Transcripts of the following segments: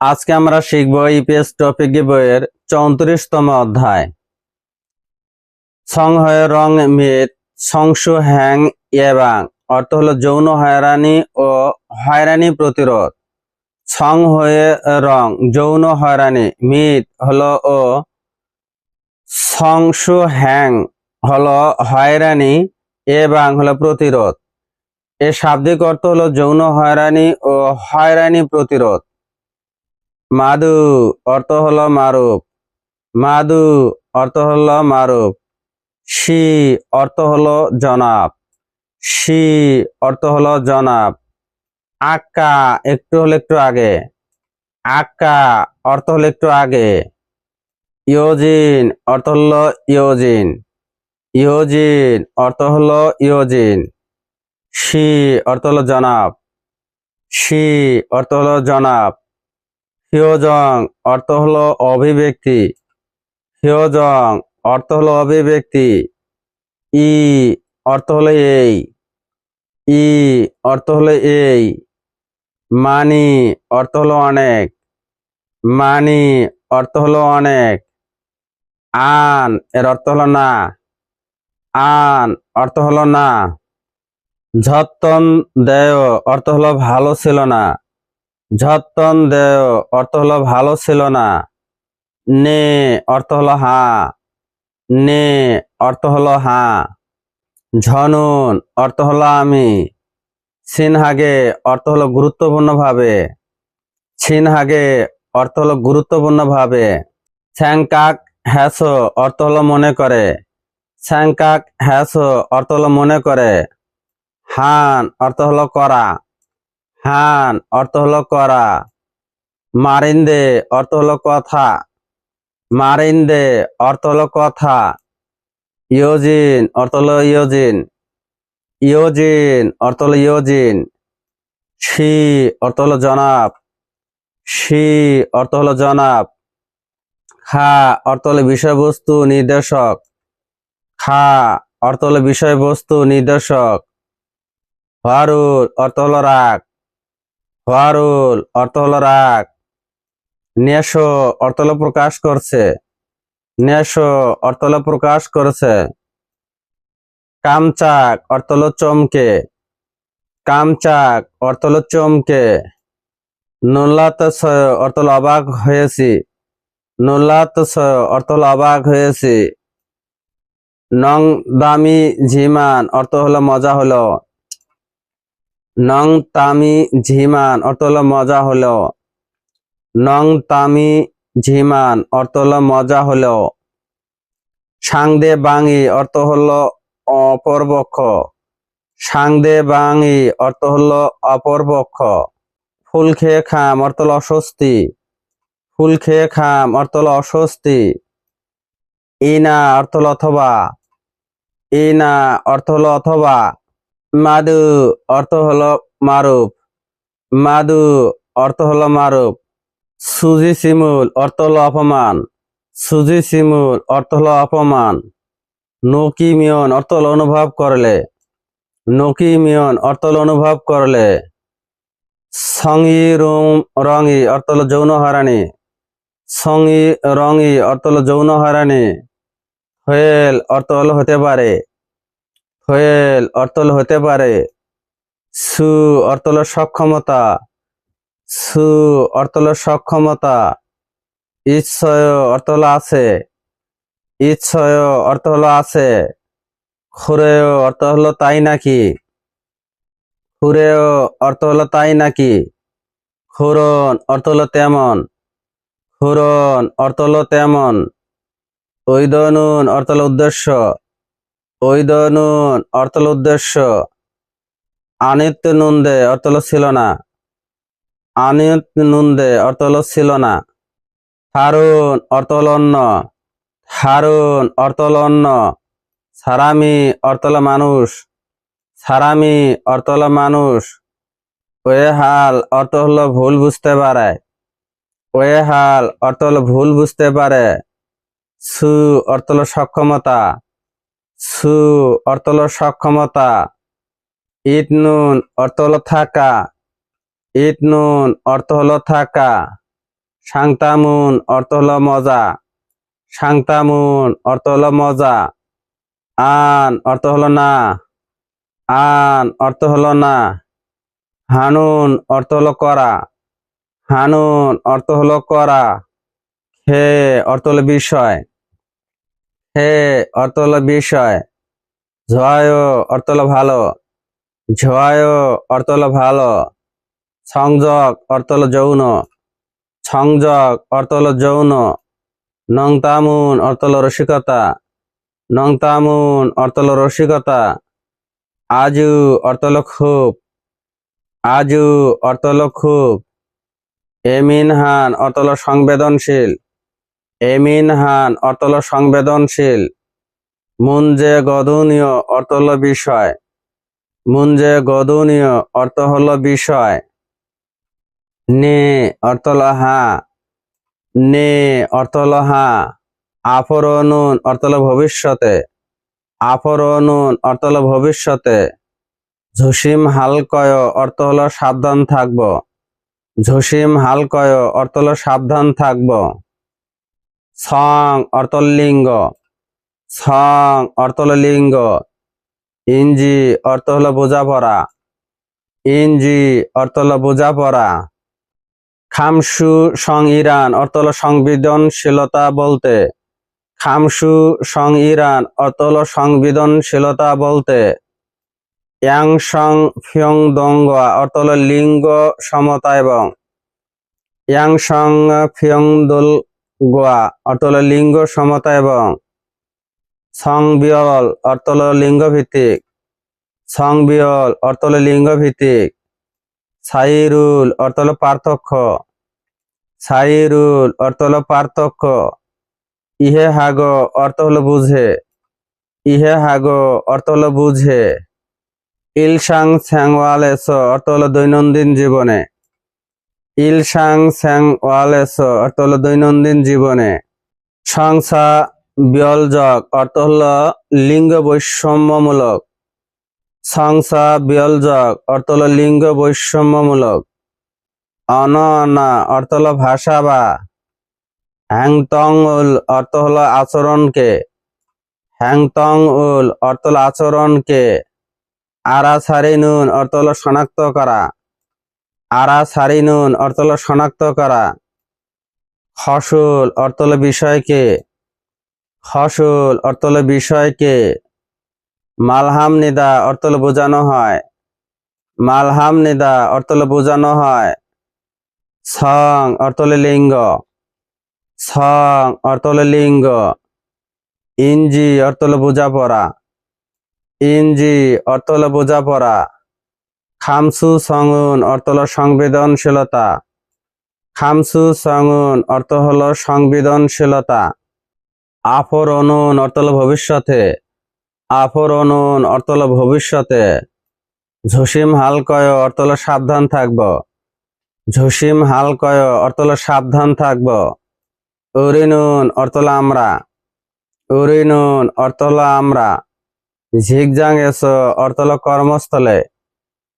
আজকে আমরা শিখব ইপিএস টপিক বইয়ের চৌত্রিশতম অধ্যায়। সংহয় রং মিত সংসু হ্যাং এবং অর্থ হলো যৌন হয়রানি ও হয়রানি প্রতিরোধ। সং হয়ে রং, যৌন হয়রানি মিত হলো ও সংসু হ্যাং হলো হয়রানি এবং হলো প্রতিরোধ। এর শাব্দিক অর্থ হলো যৌন হয়রানি ও হয়রানি প্রতিরোধ। মাদু অর্থ হলো মারুপ। মাদু অর্থ হলো মারুপ। শি অর্থ হলো জনাব। শি অর্থ হলো জনাব। আক্কা একটু হলো একটু আগে। আক্কা অর্থ হলো একটু আগে। ইয়োজিন অর্থ হলো ইয়োজিন। ইয়োজিন অর্থ হলো ইয়োজিন। শি অর্থ হলো জনাব। শি অর্থ হলো জনাব। হিয়োজং অর্থ হলো অভিব্যক্তি। হিয়োজং অর্থ হলো অভিব্যক্তি। ই অর্থ হলো এই। ই অর্থ হলো এই। মানি অর্থ হলো অনেক। মানি অর্থ হলো অনেক। আন এর অর্থ হলো না। আন অর্থ হলো না। ঝত্তন দেয় অর্থ হলো ভালো ছিল না। ঝত্তন দেয় অর্থ হলো ভালো ছিল না। নে, অর্থ হলো হা। নে, অর্থ হলো হা। ঝনুন, অর্থ হলো আমি। সিনহাগে, অর্থ হলো গুরুত্বপূর্ণভাবে। সিনহাগে, অর্থ হলো গুরুত্বপূর্ণভাবে। স্যাংকাক, হ্যাস, অর্থ হলো মনে করে। স্যাংকাক, হ্যাস, অর্থ হলো মনে করে। হান, অর্থ হলো করা। হান অর্থ হলো করা মারিন্দে অর্থ হলো কথা মারিন্দে অর্থ হলো কথা ইয়োজিন অর্থ হলো ইয়োজিন ইয়োজিন অর্থ হলো ইয়োজিন শি অর্থ হলো জনাব শি অর্থ হলো জনাব খা অর্থ হলো বিষয়বস্তু নির্দেশক খা অর্থ হলো বিষয়বস্তু নির্দেশক হারুল অর্থ হলো রাগ হারুল অর্থ হলো রাগ। নেশ, অর্থ হলো প্রকাশ করছে। নেশ, অর্থ হলো প্রকাশ করেছে। কামচাক, অর্থ হলো চমকে। কামচাক, অর্থ হলো চমকে। নোল্লাত অর্থ হলো অবাক হয়েছি। নোল্লাত অর্থ হলো অবাক হয়েছি। নং দামি ঝিমান, অর্থ হলো মজা হলো। নং তামি ঝিমান অর্থ হলো মজা হলো নং তামি ঝিমান অর্থ হলো মজা হলো সাংদে বাঙি অর্থ হলো অপরপক্ষ। সাংদে বাঙি অর্থ হলো অপরপক্ষ। ফুল খেয়ে খাম অর্থ হলো অস্বস্তি। ফুল খেয়ে খাম অর্থ হলো অস্বস্তি। ইনা অর্থ হলো অথবা। ইনা অর্থ হলো অথবা। মাদু অর্থ হলো মারুপ মাদু অর্থ হলো মারুপ সুজি শিমুল অর্থ হলো অপমান। সুজি শিমুল অর্থ হলো অপমান। নকি মিয়ন অর্থ হলো অনুভব করলে। নকি মিয়ন অর্থ হলো অনুভব করলে। সঙ্গী রুম রঙি অর্থ হলো যৌন হারানি সঙ্গী রঙি অর্থ হলো যৌন হারানি হয়েল অর্থ হলো হতে পারে। হয়েল অর্থ হলো হতে পারে। সু অর্থ সক্ষমতা। সু অর্থ হলো সক্ষমতা। ইচ্ছয় অর্থ হলো আছে। ইচ্ছয় অর্থ হলো আছে। খুরেয় অর্থ হলো তাই নাকি? খুরেয় অর্থ হলো তাই নাকি? খুরন অর্থ হলো তেমন। খুরন অর্থ হলো তেমন। ঐদনুন অর্থ হলো উদ্দেশ্য। ঐদনুন অর্থ হলো উদ্দেশ্য। আনিত্য নন্দে অর্থ হলো ছিল না। আনিত্য নন্দে অর্থ হলো ছিল না। হারুন অর্থ হলো অন্য। হারুন অর্থ হলো অন্য। সারামি অর্থ হলো মানুষ। সারামি অর্থ হলো মানুষ। ওয়ে হাল অর্থ হলো ভুল বুঝতে পারে। ওয়ে হাল অর্থ ভুল বুঝতে পারে। সু অর্থ হলো সক্ষমতা। সু অর্থ হলো সক্ষমতা ইট নুন অর্থ হলো থাকা ইট নুন অর্থ হলো থাকা, সাংতামুন অর্থ হলো মজা, সাংতামুন অর্থ হলো মজা, আন অর্থ হলো না, আন অর্থ হলো না, হানুন অর্থ হলো করা, হানুন অর্থ হলো করা হে অর্থ হলো বিষয়। হে অর্থ হলো বিষয় ঝয় অর্থ হলো ভালো ঝয় অর্থ হলো ভালো, সংযোগ অর্থ হলো যৌন, সংযোগ অর্থ হলো যৌন নংতামুন অর্থ হলো রসিকতা নংতামুন অর্থ হলো রসিকতা, আজু অর্থ হলো খুব, আজু অর্থ হলো খুব, এমিনহান অর্থ হলো সংবেদনশীল এমিনহান হলো সংবেদনশীল। মুঞ্জে গদনীয় হলো বিষয়। মুঞ্জে গদনীয় অর্থ হল বিষয়। নে অর্থ হলো হা। নে অর্থ হলো হা। আফরনুন অর্থ হলো ভবিষ্যতে। আফরনুন অর্থ হলো ভবিষ্যতে। ঝুসিম হালকয় অর্থ হল সাবধান থাকব। ঝুসিম হালকয় অর্থ হলো সাবধান থাকব। সং অর্থ হলো লিঙ্গ সং অর্থ হলো লিঙ্গ ইঞ্জি অর্থ হলো বোঝাপড়া। ইঞ্জি অর্থ হলো বোঝাপড়া। খামসু সং ইরান অর্থ হলো সংবেদনশীলতা বলতে। খামসু সং ইরান অর্থ হলো সংবেদনশীলতা বলতে। ইয়াং সং ফিয়ং দঙ্গা অর্থ হলো লিঙ্গ সমতা এবং। ইয়াং সং ফিয়ং দোল গোয়া অর্থ হলো লিঙ্গ সমতা এবং সংবিয়ল অর্থ হলো লিঙ্গ ভিত্তিক সংবিয়ল অর্থ হলো লিঙ্গ ভিত্তিক সাইরুল অর্থ হলো পার্থক্য সাইরুল অর্থ হলো পার্থক্য ইহে হাগ অর্থ হলো বুঝে ইহে হাগ অর্থ হলো বুঝে ইলসাং স্যাংওয়ালেস অর্থ হলো দৈনন্দিন জীবনে। ইলসাং স্যাংওয়ালেস অর্থ হলো দৈনন্দিন জীবনে। সংসা বিয়লজক, অর্থ হলো লিঙ্গ বৈষম্যমূলক। সংসা বিয়লজক, অর্থ হলো লিঙ্গ বৈষম্যমূলক। অননা, অর্থ হলো ভাষা বা। হ্যাংতং উল অর্থ হলো আচরণকে। হ্যাংতং উল অর্থ হলো আচরণকে। আরা সারিনুন অর্থ হলো শনাক্ত করা। আরা সারিনুন অর্থ হলো শনাক্ত করা। ফসল অর্থ হলো বিষয়কে। ফসল অর্থ হলো বিষয়কে। মালহাম নিদা অর্থ হলো বোঝানো হয়। মালহাম নিদা অর্থ হলো বোঝানো হয়। সং অর্থ হলো লিঙ্গ। সং অর্থ হলো লিঙ্গ। ইঞ্জি অর্থ হলো বোঝাপড়া। ইঞ্জি অর্থ হলো বোঝাপড়া। খামসু সঙ্গুন অর্থ হলো সংবেদনশীলতা। খামসু সঙ্গুন অর্থ হল সংবেদনশীলতা। আফরনুন অর্থ হলো ভবিষ্যতে। আফরনুন অর্থ হলো ভবিষ্যতে। ঝসিম হালকয় অর্থ হলো সাবধান থাকব। ঝসিম হালকয় অর্থ হলো সাবধান থাকব। উরিনুন অর্থ হলো আমরা। উরিনুন অর্থ হলো আমরা। ঝিকজাং এসো অর্থ হলো কর্মস্থলে।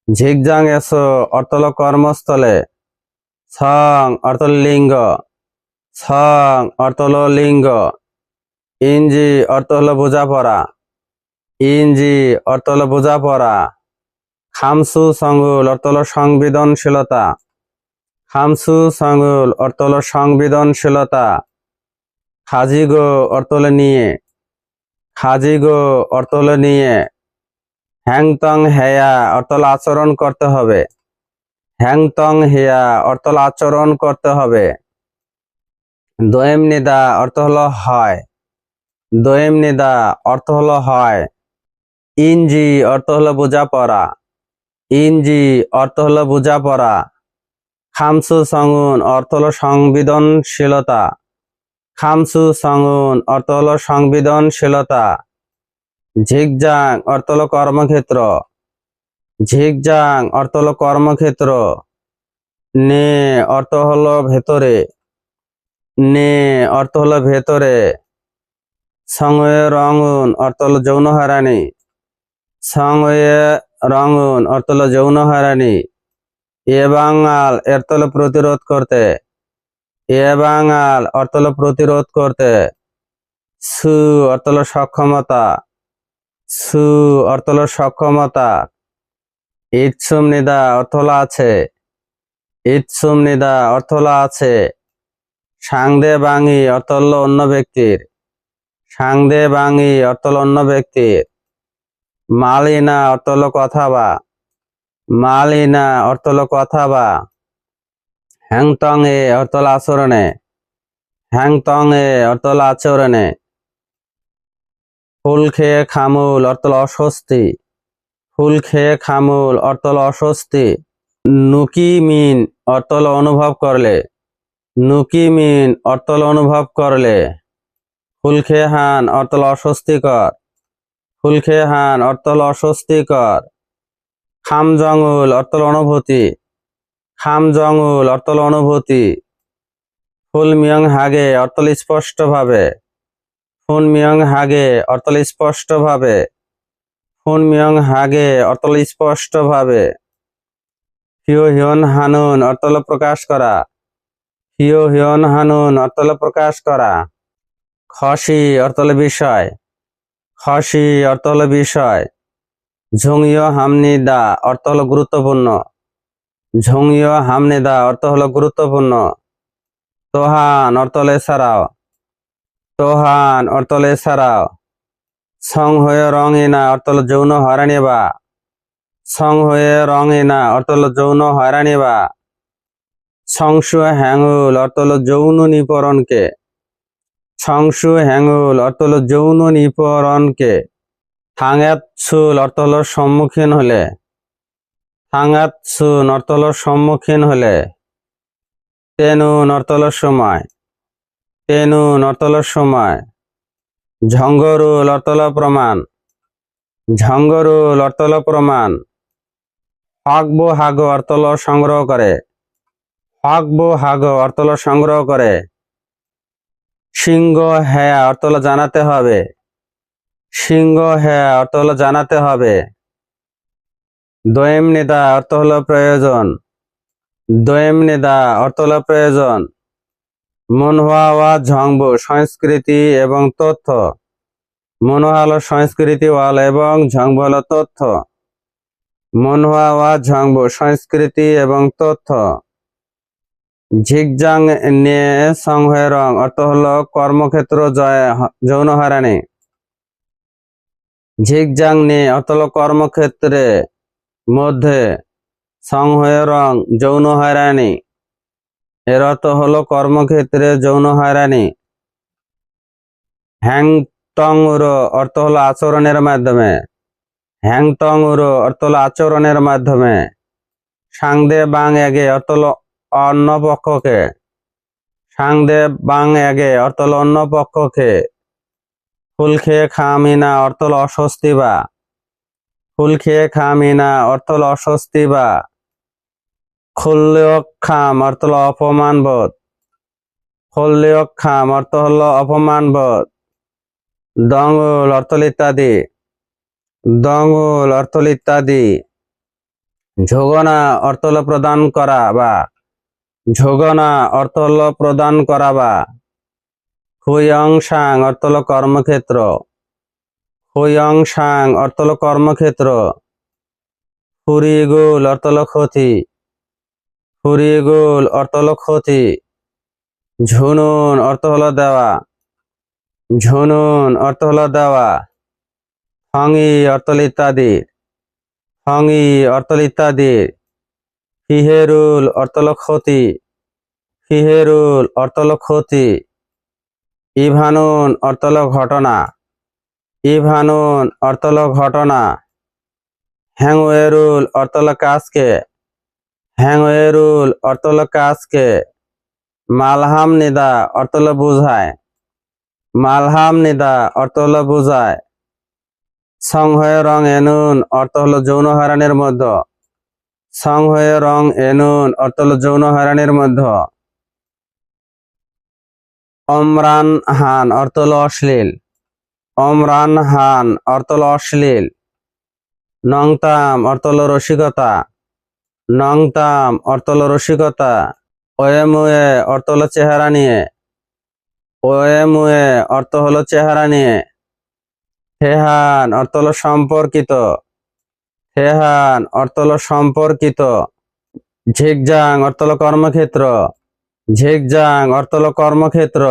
ঝিকজাং এসো অর্থ হলো কর্মস্থলে। সং অর্থ হলো লিঙ্গ। সং অর্থ হলো লিঙ্গ। ইঞ্জি অর্থ হলো বোঝাপড়া। ইঞ্জি অর্থ হলো বোঝাপড়া। খামসু, সঙ্গুল অর্থ হলো সংবেদনশীলতা। খামসু, সঙ্গুল অর্থ হলো সংবেদনশীলতা। খাজিগো অর্থ নিয়ে। খাজিগো অর্থ নিয়ে। হ্যাংতং হেয়া অর্থল আচরণ করতে হবে। হ্যাংতং হেয়া অর্থল আচরণ করতে হবে। দোয়েম নিদা অর্থ হলো হয়। দোয়েম নিদা অর্থ হলো হয়। ইনজি অর্থ হলো বোঝাপড়া। ইনজি অর্থ হলো বোঝাপড়া। খামসু সঙ্গুন অর্থ হলো সংবেদনশীলতা। খামসু সঙ্গুন অর্থ হলো সংবেদনশীলতা। ঝিকজাং অর্থ হলো কর্মক্ষেত্র ঝিকজাং অর্থল কর্মক্ষেত্র নে অর্থ হলো ভেতরে। নে অর্থ হলো ভেতরে। সঙ্গে রঙুন অর্থ হলো যৌন হারানি। সঙ্গে রঙুন অর্থ হলো যৌন হারানি। এ বাঙাল এর তলে প্রতিরোধ করতে। এ বাঙাল অর্থ হলো প্রতিরোধ করতে। সু অর্থ হলো সক্ষমতা। সু অর্থ হলো সক্ষমতা ইৎসুম নিদা অর্থ হলো আছে ইৎসুম নিদা অর্থ হলো আছে সাংদে বাঙি অর্থ হলো অন্য ব্যক্তির। সাংদে বাঙি অর্থ হলো অন্য ব্যক্তির। মালিনা অর্থ হলো কথা বা। মালিনা অর্থ হলো কথা বা। হ্যাংটং এ অর্থ হলো আচরণে। হ্যাংটং এ অর্থ হলো আচরণে। ফুল খেয়ে খামুল অর্থ হলো অস্বস্তি। ফুল খেয়ে খামুল অর্থ হলো অস্বস্তি। নুকি মিন অর্থ হলো অনুভব করলে। নুকি মিন অর্থ হলো অনুভব করলে। ফুল খেয়ে হান অর্থ হলো অস্বস্তিকর ফুল খেয়ে হান অর্থ হলো অস্বস্তিকর খাম জঙ্গল অর্থ হলো অনুভূতি। খাম জঙ্গল অর্থ হলো অনুভূতি। ফুল মিয়ং হাগে অর্থ হলো স্পষ্টভাবে। ফুন মিয়ং হাগে অর্থ হলো স্পষ্টভাবে। ফুন মিয়ং হাগে অর্থ হলো স্পষ্টভাবে। হিও হিয়ন হানুন অর্থ হলো প্রকাশ করা। হিও হিয়ন হানুন অর্থ হলো প্রকাশ করা। খসি অর্থ হলো বিষয়। খসি অর্থ হলো বিষয়। ঝুংইয় হামনিদা অর্থ হলো গুরুত্বপূর্ণ। ঝুংইয় হামনিদা অর্থ হলো গুরুত্বপূর্ণ। তোহান অর্থ হলো এছাড়াও। তোহান অর্থ হলো এছাড়াও সং হয়ে রঙিনা অর্থ হলো যৌন হয়রানি বা। সং হয়ে রঙিনা অর্থ হলো যৌন হয়রানি বা। সংসু হ্যাঙ্গুল অর্থ হলো যৌন নিপরণকে। সংসু হ্যাঙ্গুল অর্থ হলো যৌন নিপরণকে। থাঙ্গাতসুল সুল হলো সম্মুখীন হলে। থাঙ্গাতসুন অর্থ হলো সম্মুখীন হলে। তেনু হলো সময়। তেনুন অর্থ হলো সময়। ঝঙ্গরুল অর্থ হলো প্রমাণ। ঝঙ্গরুল অর্থ হলো প্রমাণ। হকবো হাগো অর্থ হলো সংগ্রহ করে। হকবো হাগো অর্থ হলো সংগ্রহ করে। সিংহ হ্যাঁ অর্থ হলো জানাতে হবে। সিংহ হ্যাঁ অর্থ হলো জানাতে হবে। দোয়েম নেদা অর্থ হলো প্রয়োজন। দোয়েম নেদা অর্থ হলো প্রয়োজন। মনহোয়া ওয়া ঝংবু, সংস্কৃতি এবং তথ্য। মনোহা হলো সংস্কৃতি ওয়াল এবং ঝংবু হলো তথ্য। মনহোয়া ওয়া ঝংবু, সংস্কৃতি এবং তথ্য। ঝিকজাং নিয়ে সংহয় রং, অর্থ হলো কর্মক্ষেত্র, জয়, যৌন হারানি ঝিকজাং নিয়ে অর্থ হলো কর্মক্ষেত্রে মধ্যে সংহয় রং, যৌন হয়রানি। এর অর্থ হলো কর্মক্ষেত্রে যৌন হয়রানি। হ্যাংটং উরো অর্থ হলো আচরণের মাধ্যমে। হ্যাংটং উরো অর্থ হলো আচরণের মাধ্যমে। সাংদে বাং এগে অর্থ হলো অন্য পক্ষকে। সাংদে বাং এগে অর্থ হলো অন্য পক্ষকে। ফুল খেয়ে খামিনা অর্থ হলো অস্বস্তি বা। ফুল খেয়ে খামিনা অর্থ হলো অস্বস্তি বা। খুল্লেয় খাম অর্থ হলো অপমান বোধ। খুল্লেয় খাম অর্থ হলো অপমান বোধ। দঙ্গল অর্থ হলো ইত্যাদি দঙ্গল অর্থ হলো ইত্যাদি ঝোগনা অর্থ হলো প্রদান করা বা, ঝোগনা অর্থ হলো প্রদান করা বা। হুয়ং সাং অর্থ হলো কর্মক্ষেত্র। হুয়ং সাং অর্থ হলো কর্মক্ষেত্র। ফুরিগুল অর্থ হলো ক্ষতি। ফুরিগুল অর্থ হলো ক্ষতি ঝুনুন অর্থ হলো দেওয়া ঝুনুন অর্থ হলো দেওয়া ফঙি অর্থ হলো ইত্যাদি ফঙি অর্থ হলো ইত্যাদি ফিহেরুল অর্থ হলো ক্ষতি ফিহেরুল অর্থ হলো ক্ষতি ইভানুন অর্থ হলো ঘটনা ইভানুন অর্থ হলো ঘটনা হ্যাংওয়েরুল অর্থ হলো কাজকে হ্যাংওয়েরুল অর্থ হলো কাজকে। মালহাম নিদা, অর্থ হলো বুঝায়। মালহাম নিদা, অর্থ হলো বুঝায়। সংহয় রং এনুন অর্থ হলো যৌন হয়রানির মধ্য। সংহয় রং এনুন অর্থ হলো যৌন হয়রানির মধ্য। অমরান হান, অর্থ হলো অশ্লীল। অমরান হান, অর্থ হলো অশ্লীল। নংতাম, অর্থ হলো রসিকতা। নংতাম অর্থ হলো রসিকতা ওয়ে মুয়ে অর্থ হলো চেহারা নিয়ে ওয়ে মুয়ে অর্থ হলো চেহারা নিয়ে। হেহান অর্থ হলো সম্পর্কিত, হেহান অর্থ হলো সম্পর্কিত। ঝিকজাং অর্থ হলো কর্মক্ষেত্র ঝিকজাং অর্থ হলো কর্মক্ষেত্র।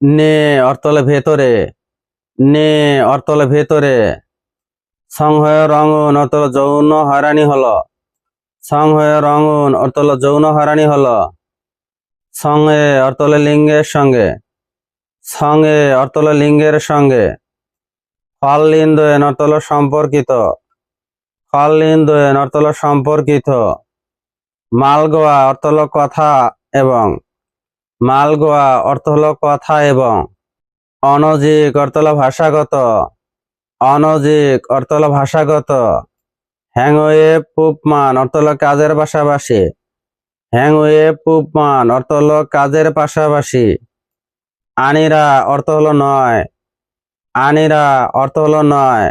নে অর্থ হলো ভেতরে, নে অর্থ হলো ভেতরে। সংহয় রঙুন অর্থ হলো যৌন হয়রানি হলো। সংহয় রঙুন অর্থ হলো যৌন হারানি হলো। সঙ্গে অর্থ হলো লিঙ্গের সঙ্গে। সঙ্গে অর্থ হলো লিঙ্গের সঙ্গে। ফললিন্দয়েন অর্থ হলো সম্পর্কিত। ফললিন্দয়েন অর্থ হলো সম্পর্কিত। মালগোয়া অর্থ হলো কথা এবং। মালগোয়া অর্থ হলো কথা এবং। অনজিক অর্থ হলো ভাষাগত। অনজিক অর্থ হলো ভাষাগত। হ্যাংওয়ে পুপমান অর্থ হলো কাজের পাশাপাশি। হ্যাংওয়ে পুপমান অর্থ হলো কাজের পাশাপাশি। আনিরা, অর্থ হলো নয়। আনিরা, অর্থ হলো নয়।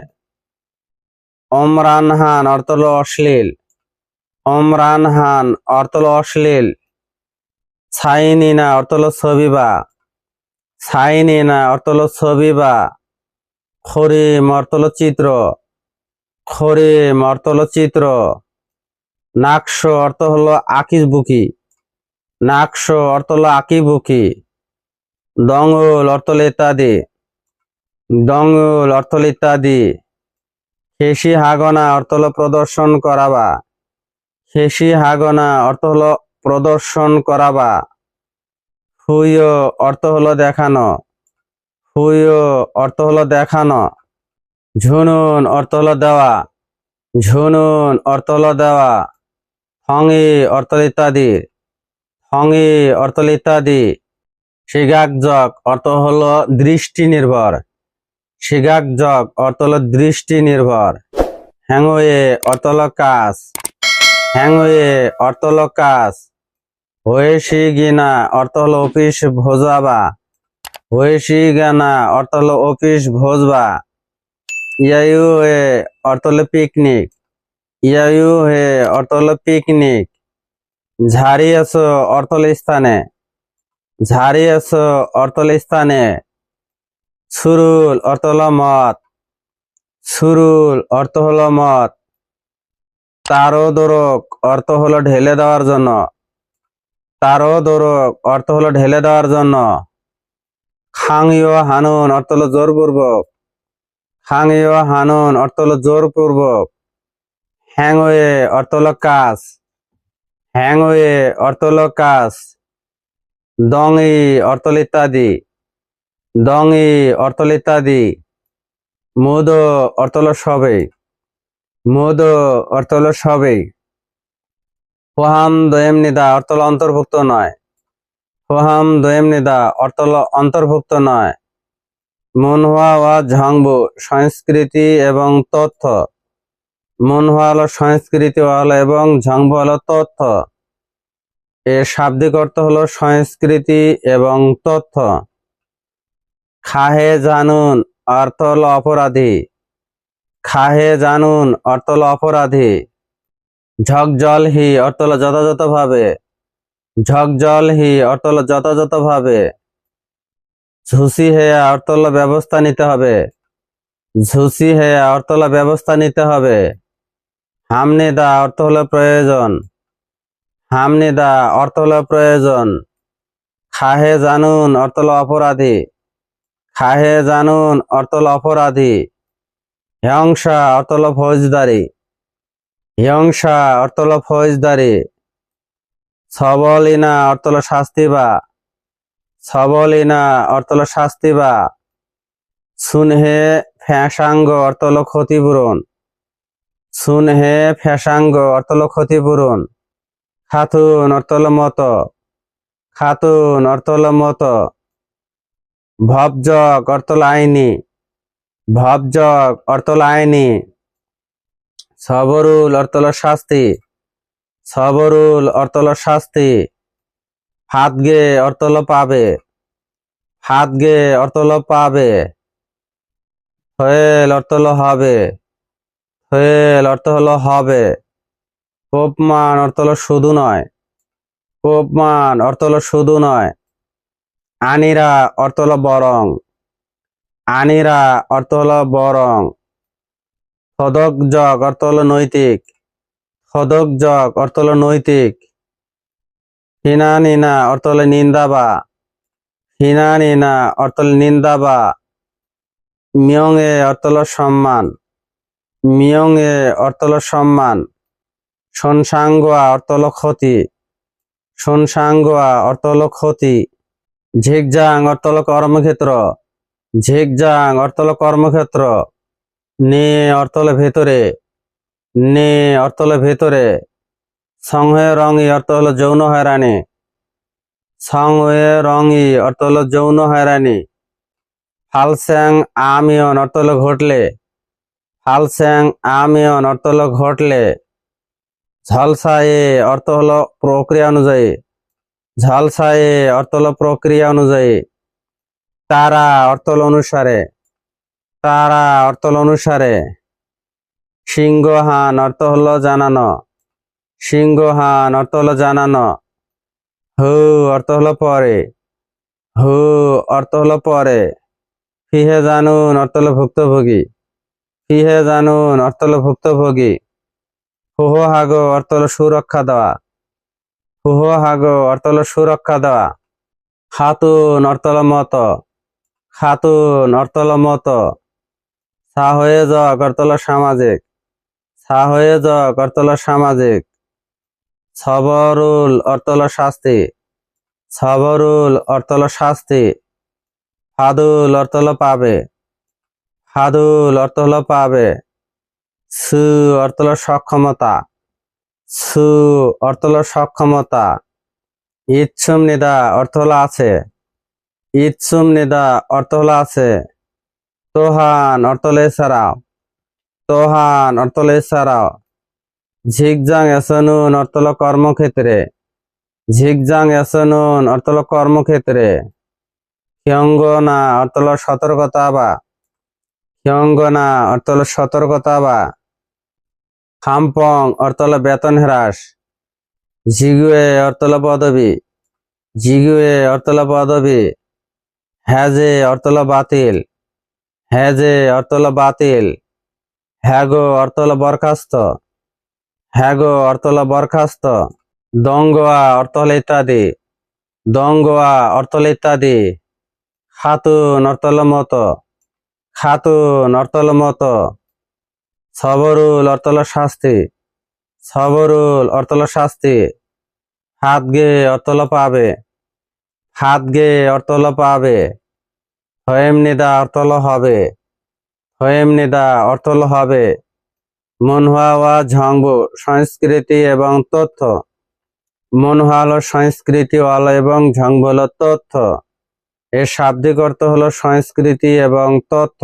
অমরানহান, অর্থ হলো অশ্লীল। অমরানহান, অর্থ হলো অশ্লীল। ছাইনিনা অর্থ হলো ছবি বা সাইনিনা, অর্থ হলো ছবি বা খরিম, অর্থ হলো চিত্র। খরিম অর্থ হলো চিত্র। নাকশ অর্থ হলো আকিস বুকি। নাকশ অর্থ হলো আকি বুকি। দঙ্গল অর্থ হলো ইত্যাদি। দঙ্গল অর্থ হলো ইত্যাদি। খেসি হাগনা অর্থ হলো প্রদর্শন করাবা। খেসি হাগনা অর্থ হলো প্রদর্শন করাবা। হুইয় অর্থ হলো দেখানো। হুইয় অর্থ হলো দেখানো। ঝুনুন অর্থ দেওয়া, ঝুনুন অর্থ দেওয়া ফঙি অর্থ ইত্যাদি ফঙি অর্থ ইত্যাদি। শিগাগজক অর্থ হলো দৃষ্টি নির্ভর। শিগাগজক অর্থ হলো দৃষ্টি নির্ভর। হ্যাংওয়ে অর্থ কাজ হ্যাংওয়ে অর্থ কাজ হয়েছি গিনা অর্থ হলো অফিস ভোজাবা। হয়েছি গানা অর্থ হলো অফিস ভোজবা। ইয়ায়ু হে অর্থ পিকনিক। ইয়ায়ু হে অর্থ পিকনিক। ঝাড়ি আসো অর্থ হলো স্থানে। ঝাড়ি আসো অর্থ হলো স্থানে। সুরুল অর্থ মত। সুরুল অর্থ হলো মত। তারো দোরক অর্থ হলো ঢেলে দেওয়ার জন্য। তারো দোরক অর্থ হলো ঢেলে দেওয়ার জন্য। খাংইও হানুন অর্থ হলো জোরপূর্বক। খাংইও হানুন অর্থ হলো জোরপূর্বক। হ্যাংওয়ে অর্থ হলো কাজ হ্যাংওয়ে অর্থ হলো কাজ দংই অর্থ হলো ইত্যাদি। দংই অর্থ হলো ইত্যাদি। মুদ অর্থ হলো সবেই মুদ অর্থ হলো সবেই হোহাম দয়েম নিদা অর্থ অন্তর্ভুক্ত নয়। হোহাম দয়েম নিদা অর্থ অন্তর্ভুক্ত নয়। মনহুয়া ওয়া ঝাংবু, সংস্কৃতি এবং তথ্য। মনহুয়া হলো সংস্কৃতি হলো এবং ঝাংবু হলো তথ্য। এর শাব্দিক অর্থ হলো সংস্কৃতি এবং তথ্য। খাহে জানুন অর্থ হলো অপরাধী। খাহে জানুন অর্থ হলো অপরাধী। ঝকজল হি অর্থ হলো যথাযথভাবে। ঝকজল হি অর্থ হলো যথাযথভাবে। ঝুসি হেয়া হলো ব্যবস্থা নিতে হবে। ঝুসি হেয়া হলো ব্যবস্থা নিতে হবে। হামনেদা অর্থ হলো প্রয়োজন। হামনেদা অর্থ হলো প্রয়োজন। খাহে জানুন অর্থ হলো অপরাধী। খাহে জানুন অর্থ হলো অপরাধী। হিংসা অর্থল ফৌজদারি। হিংসা অর্থ হলো ফৌজদারি। সবলিনা অর্থ হলো শাস্তি বা সবলিনা অর্থ হলো শাস্তি বা। সুনহে ফ্যাসাঙ্গ অর্থ হলো ক্ষতিপূরণ। সুনহে ফ্যাসাঙ্গ অর্থ হলো ক্ষতিপূরণ। খাতুন অর্থ হলো মত। খাতুন অর্থ হলো মত। ভবজক অর্থ হলো আইনি। ভবজক অর্থ হলো আইনি। সবরুল অর্থ হলো শাস্তি। সবরুল অর্থ হলো শাস্তি। হাতগে গে হলো পাবে। হাত গে হলো পাবে। হয়েল অর্থ হলো হবে। হয়েল অর্থ হলো হবে। কোপমান অর্থ হলো শুধু নয়। উপমান অর্থ হলো শুধু নয়। আনিরা অর্থ হলো বরং। আনিরা অর্থ হলো বরং। সদক জগ অর্থ হলো নৈতিক। সদক জগ অর্থ হলো নৈতিক। হিনা নিনা অর্থ নিন্দাবা হিনা নিনা অর্থ নিন্দাবা মিয়ং এ অর্থ সম্মান। মিয়ং এ অর্থ হলো সম্মান। সনসাঙ্গোয়া অর্থ হলো ক্ষতি। সনসাঙ্গোয়া অর্থ হলো ক্ষতি। ঝিকজাং অর্থ হলো কর্মক্ষেত্র। ঝিকজাং অর্থ কর্মক্ষেত্র। নে অর্থ ভেতরে। নে অর্থ ভেতরে। সংহয়ে রঙি অর্থ হলো যৌন হয়রানি। সংহয়ে রঙি অর্থ হলো যৌন হয়রানি। ফালস্যাং আমিয়ন অর্থ হলো ঘটলে। ফালস্যাং আমিয়ন অর্থ হলো ঘটলে। ঝলসায়ে অর্থ হলো প্রক্রিয়া অনুযায়ী। ঝলসায়ে অর্থ হলো প্রক্রিয়া অনুযায়ী। তারা অর্থ হলো অনুসারে। তারা অর্থ হলো অনুসারে। সিংহহান অর্থ হলো জানানো। সিংহহান অর্থ হলো জানানো হু অর্থ হলো পরে হু অর্থ হলো পরে ফিহে জানুন অর্থ হলো ভুক্তভোগী ফিহে জানুন অর্থ হলো ভুক্তভোগী হুহ হাগো অর্থ হলো সুরক্ষা দেওয়া হুহ হাগো অর্থ হলো সুরক্ষা দেওয়া খাতুন অর্থ হলো মতো খাতুন অর্থ হলো মতো সা হয়ে যাক অর্থ হলো সামাজিক সা হয়ে যাক অর্থ হলো সামাজিক সবরুল অর্থ শাস্তি। সবরুল অর্থ শাস্তি। ফাদুল অর্থ পাবে। ফাদুল অর্থ পাবে। সু অর্থ সক্ষমতা। সু অর্থ হলো সক্ষমতা। ইচ্ছুম নিদা অর্থ হলো আছে। ইচ্ছুম নিদা অর্থ আছে। তোহান অর্থ হলো এছাড়াও তোহান অর্থ হলো এছাড়াও ঝিকজাং এসনুন অর্থ হলো কর্মক্ষেত্রে। ঝিকজাং এসনুন অর্থ হলো কর্মক্ষেত্রে। হিয়ঙ্গনা অর্থ হলো সতর্কতা বা। হিয়ঙ্গনা অর্থ হলো সতর্কতা বা। খাম্পং অর্থ হলো বেতন হ্রাস। জিগুয়ে অর্থ হলো পদবি। জিগুয়ে অর্থ হলো পদবি। হ্যাজে অর্থ হলো বাতিল। হ্যাজে অর্থ হলো বাতিল। হ্যাগো অর্থ হলো হ্যাগো অর্থ হলো বরখাস্ত। দঙ্গোয়া অর্থ হলো ইত্যাদি। দঙ্গোয়া অর্থ হলো ইত্যাদি। খাতুন হলো মতো। খাতুন অর্থ হলো মতো। সবরুল অর্থ হলো শাস্তি। সবরুল অর্থ হলো শাস্তি। হাত গে অর্থ হলো পাবে। হাত গে অর্থ হলো পাবে। হয়েম নিদা অর্থ হলো হবে। হয়েম নিদা অর্থ হলো হবে। মনহুয়া ঝঙ্গু সংস্কৃতি এবং তথ্য। মনহুয়া হলো সংস্কৃতি ওয়ালা এবং ঝঙ্গ হলো তথ্য। এর শাব্দিক অর্থ হলো সংস্কৃতি এবং তথ্য।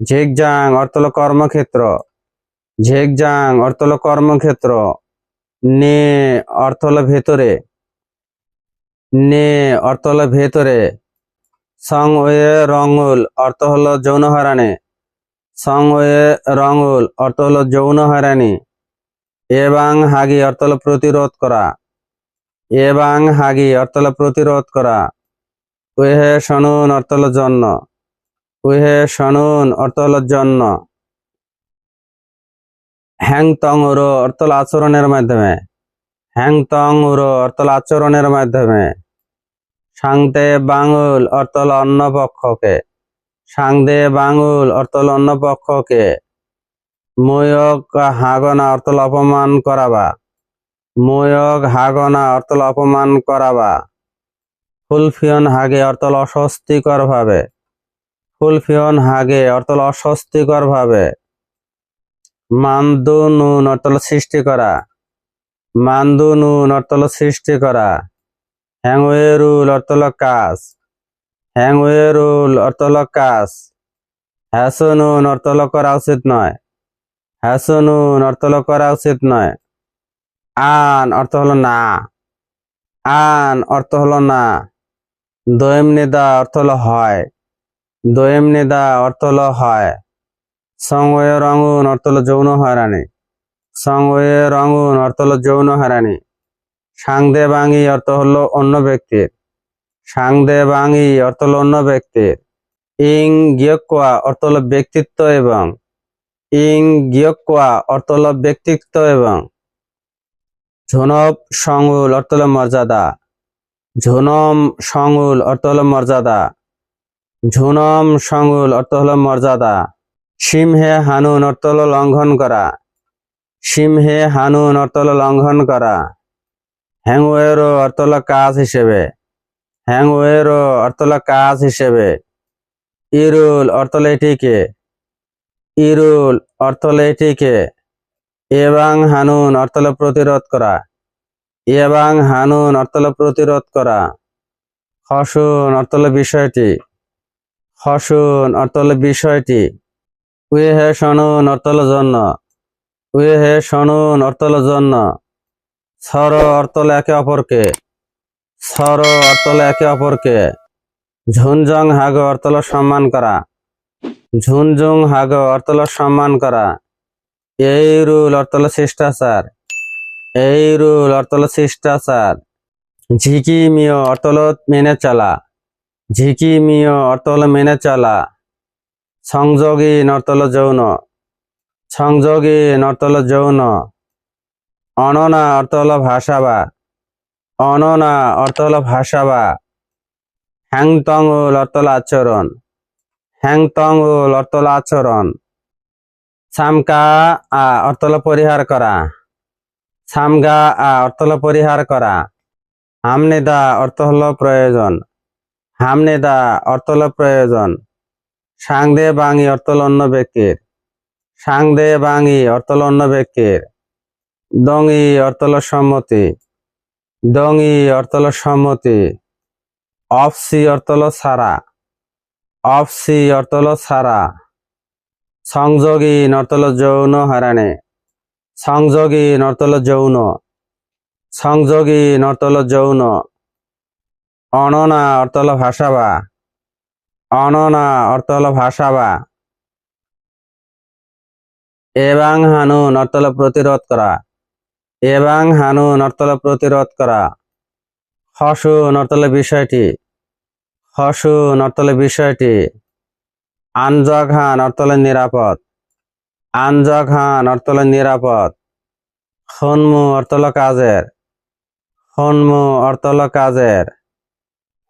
ঝিকজাং অর্থ হলো কর্মক্ষেত্র। ঝিকজাং অর্থ হলো কর্মক্ষেত্র। নে অর্থ হলো ভেতরে। নে অর্থ হলো ভেতরে। সং ওয়ে রঙুল অর্থ হলো যৌন হয়রানি সং ওয়ে রঙুল, অর্থ হলো যৌন হয়রানি। এবং হাগি, অর্থ হলো প্রতিরোধ করা। এবং হাগি, অর্থ হলো প্রতিরোধ করা। ওহে শনুন, অর্থ হলো জন্য। ওহে শনুন, অর্থ হলো জন্য। হ্যাং তং উরো, অর্থ হলো আচরণের মাধ্যমে। হ্যাং তং উরো, অর্থ হলো আচরণের মাধ্যমে। সাংতে বাঙুল, অর্থ হলো অন্য পক্ষকে সাংদে বাঙুল অর্থ হলো অন্য পক্ষকে। ময়ক হাগনা অর্থ হলো অপমান করাবা। ময়ক হাগনা অর্থ হলো অপমান করাবা। ফুলফিয়ন হাগে অর্থ হলো অস্বস্তিকর ভাবে। ফুলফিয়ন হাগে অর্থ হলো অস্বস্তিকর ভাবে। মান্দু নুন অর্থ হলো সৃষ্টি করা। মান্দু নুন অর্থ হলো সৃষ্টি করা। হ্যাংওয়েরুল অর্থ হলো কাজ। হ্যাংওয়েরুল অর্থ হলো কাজ হ্যাসনুন অর্থ হলো করা উচিত নয়। হ্যাসনুন অর্থ হলো করা উচিত নয়। আন অর্থ হলো না। আন অর্থ হলো না। দোয়েম নিদা অর্থ হলো হয়। দোয়েম নিদা অর্থ হলো হয়। সংওয়ে রঙুন অর্থ হলো যৌন হয়রানি। সংওয়ে রঙুন অর্থ হলো যৌন হয়রানি। সাংদে বাঙি অর্থ হলো অন্য ব্যক্তির। সাংদে বাঙি অর্থ হলো অন্য ব্যক্তির। ইং গিয়কোয়া অর্থ হলো ব্যক্তিত্ব এবং ইং গিয়কোয়া অর্থ হলো ব্যক্তিত্ব এবং ঝনব সংউল অর্থ হলো মর্যাদা। ঝুনম সংউল অর্থ হলো মর্যাদা। ঝুনম সংউল অর্থ হল মর্যাদা। সিমহে হানুন অর্থ হলো লঙ্ঘন করা। সিমহে হানুন অর্থ হলো লঙ্ঘন করা। হ্যাংওয়েরো অর্থ হলো কাজ হিসেবে। হ্যাংওয়েরো অর্থ হলো কাজ হিসেবে। ইরুল অর্থ হলো এটিকে। ইরুল অর্থ হলো এটিকে। এবং হানুন অর্থ হলো প্রতিরোধ করা। এবং হানুন অর্থ হলো প্রতিরোধ করা। হসুন অর্থ হলো বিষয়টি। হসুন অর্থ হলো বিষয়টি। উয়ে হে শনুন অর্থ হলো জন্য। উয়ে হে শনুন অর্থ হলো জন্য। সর অর্থ হলো একে অপরকে। সর অর্থ হলো একে অপরকে। ঝুনজং হাগ অর্থ হলো সম্মান করা। ঝুনঝুং হাগ অর্থ হলো সম্মান করা। এই রুল অর্থ হলো শিষ্টাচার। এই রুল অর্থ হলো শিষ্টাচার। ঝিকি মিও অর্থ হলো মেনে চলা। ঝিকি মিও অর্থ হলো মেনে চলা। সংযোগী হলো যৌন। সংযোগী হলো যৌন। অননা অর্থ হলো ভাষাবা অননা অর্থ হলো ভাষাবা হ্যাংতঙ্গুল অর্থ হলো আচরণ। হ্যাংতঙ্গুল অর্থ হলো আচরণ। সামকা আ অর্থ হলো পরিহার করা। সামগা আ অর্থ হলো পরিহার করা। হামনেদা অর্থ হলো প্রয়োজন। হামনেদা অর্থ হলো প্রয়োজন। সাংদে বাঙি অর্থ হলো অন্য ব্যক্তির। সাংদে বাঙি অর্থ হলো অন্য ব্যক্তির। দঙ্গি অর্থ হলো সম্মতি। দঙ্গি অর্থ হলো সম্মতি। অফসি অর্থ হলো সারা। অফসি অর্থ হলো সারা। সংযোগী হলো যৌন হারানে সংযোগী হলো যৌন। সংযোগী হলো যৌন। অননা অর্থ হলো ভাষাবা। অননা অর্থ হলো ভাষাবা। এবং হানুন অর্থ হলো প্রতিরোধ করা। এবং হানুন অর্থ হলো প্রতিরোধ করা। হসুন অর্থ হলো বিষয়টি। হসুন অর্থ হলো বিষয়টি। আনজঘান অর্থ হলো নিরাপদ। আনজঘান অর্থ হলো নিরাপদ। হনমু অর্থ হলো কাজের। হনমু অর্থ হলো কাজের।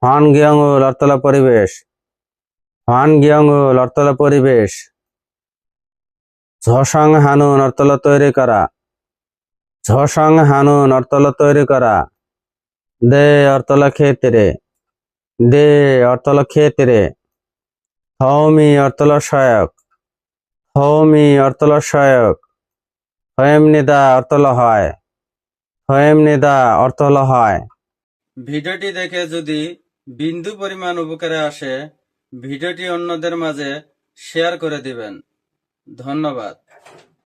হন গিয়ঙ্গুল অর্থ হলো পরিবেশ। হন গিয়ঙ্গুল অর্থ হলো পরিবেশ। ঝসং হানুন অর্থ হলো তৈরি করা। ঝসং হানুন অর্থ হলো তৈরি করা। দে অর্থ হলো ক্ষেত্রে। দে অর্তল ক্ষেত্রে। হৌমি অর্তল সহায়ক হৌমি অর্তল সহায়ক হয়েম নিদা অর্তল হয়। হয়েম নিদা অর্থ হলো হয়। ভিডিওটি দেখে যদি বিন্দু পরিমাণ উপকারে আসে, ভিডিওটি অন্যদের মাঝে শেয়ার করে দিবেন। ধন্যবাদ।